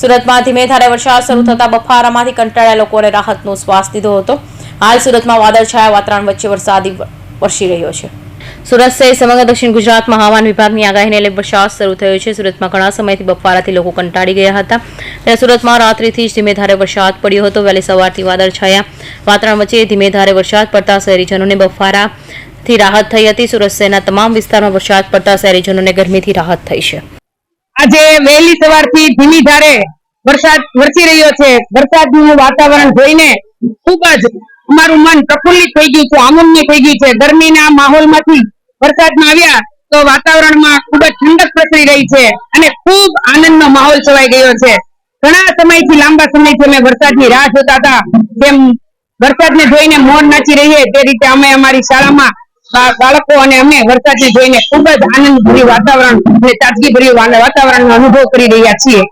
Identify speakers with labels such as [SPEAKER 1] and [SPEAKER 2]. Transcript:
[SPEAKER 1] સુરતમાં ધીમે ધારે વરસાદ શરૂ થતા બફારામાંથી કંટાળ્યા લોકોને રાહતનો શ્વાસ લીધો હતો. હાલ સુરતમાં વાદળછાયા વાતાવરણ વચ્ચે વરસાદી વરસી રહ્યો છે. સુરત સહિત સમગ્ર દક્ષિણ ગુજરાતમાં હવામાન વિભાગની આગાહીને લઈ વરસાદ શરૂ થયો છે. સુરતમાં ઘણા સમયથી બફારાથી લોકો કંટાળી ગયા હતા. ત્યારે સુરતમાં રાત્રિથી જ ધીમે ધારે વરસાદ પડ્યો હતો. વહેલી સવારથી વાદળછાયા વાતાવરણ વચ્ચે ધીમે ધારે વરસાદ પડતા શહેરીજનોને બફારાથી રાહત થઈ હતી. સુરત શહેરના તમામ વિસ્તારમાં વરસાદ પડતા શહેરીજનોને ગરમીથી રાહત થઈ છે.
[SPEAKER 2] આજે વહેલી સવારથી ધીમી ધારે વરસાદ વરસી રહ્યો છે. વરસાદનું વાતાવરણ જોઈને ખૂબ જ અમારું મન પ્રફુલ્લિત થઈ ગયું છે આનંદમય થઈ ગયું છે. ગરમીના માહોલમાંથી વરસાદમાં આવ્યા તો વાતાવરણમાં ખૂબ જ ઠંડક પ્રસરી રહી છે અને ખૂબ આનંદનો માહોલ છવાઈ ગયો છે. ઘણા સમયથી લાંબા સમયથી અમે વરસાદની રાહ જોતા હતા. જેમ વરસાદને જોઈને મોર નાચી રહીએ તે રીતે અમે અમારી શાળામાં બાળકો અને અમે વરસાદને જોઈને ખૂબ જ આનંદભર્યું વાતાવરણ અને તાજગીભર્યું વાતાવરણનો અનુભવ કરી રહ્યા છીએ.